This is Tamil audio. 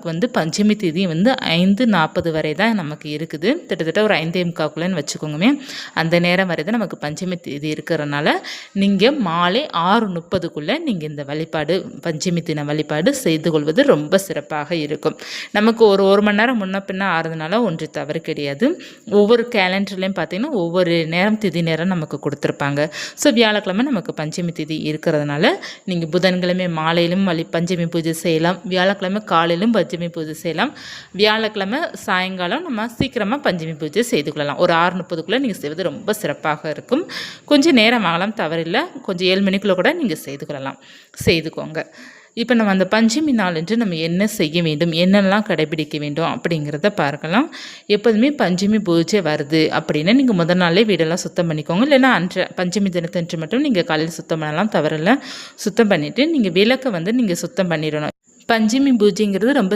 நமக்கு வந்து பஞ்சமி தேதி வந்து ஐந்து நாற்பது வரை தான் நமக்கு இருக்குது. கிட்டத்தட்ட ஒரு ஐந்தே முக்காக்குள்ளேன்னு வச்சுக்கோங்கமே. அந்த நேரம் வரை தான் நமக்கு பஞ்சமி தேதி இருக்கிறனால நீங்கள் மாலை ஆறு முப்பதுக்குள்ளே நீங்கள் இந்த வழிபாடு பஞ்சமி தின வழிபாடு செய்து கொள்வது ரொம்ப சிறப்பாக இருக்கும். நமக்கு ஒரு ஒரு மணி நேரம் முன்ன பின்ன ஆறுதுனால ஒன்று தவறு கிடையாது. ஒவ்வொரு கேலண்டர்லேயும் பார்த்தீங்கன்னா ஒவ்வொரு நேரம் திதி நேரம் நமக்கு கொடுத்துருப்பாங்க. ஸோ வியாழக்கிழமை நமக்கு பஞ்சமி திதி இருக்கிறதுனால நீங்கள் புதன்கிழமை மாலையிலும் வழி பஞ்சமி பூஜை செய்யலாம். வியாழக்கிழமை காலையிலும் பஞ்சமி பூஜை செய்யலாம். வியாழக்கிழமை சாயங்காலம் நம்ம சீக்கிரமாக பஞ்சமி பூஜை செய்து கொள்ளலாம். ஒரு ஆறு முப்பதுக்குள்ளே நீங்கள் செய்வது ரொம்ப சிறப்பாக இருக்கும். கொஞ்சம் நேரம் ஆகலாம் தவறில்லை. கொஞ்சம் ஏழு மணிக்குள்ளே கூட நீங்கள் செய்து கொள்ளலாம். செய்துக்கோங்க. இப்போ நம்ம அந்த பஞ்சமி நாளன்று நம்ம என்ன செய்ய வேண்டும்? என்னெல்லாம் கடைபிடிக்க வேண்டும்? அப்படிங்கிறத பார்க்கலாம். எப்போதுமே பஞ்சமி பூஜை வருது அப்படின்னா நீங்கள் முதல் நாளே வீடெல்லாம் சுத்தம் பண்ணிக்கோங்க. இல்லைன்னா அன்று பஞ்சமி தினத்தன்று மட்டும் நீங்கள் காலையில் சுத்தம் பண்ணலாம் தவறில்லை. சுத்தம் பண்ணிவிட்டு நீங்கள் விளக்கை வந்து நீங்கள் சுத்தம் பண்ணிடணும். பஞ்சமி பூஜைங்கிறது ரொம்ப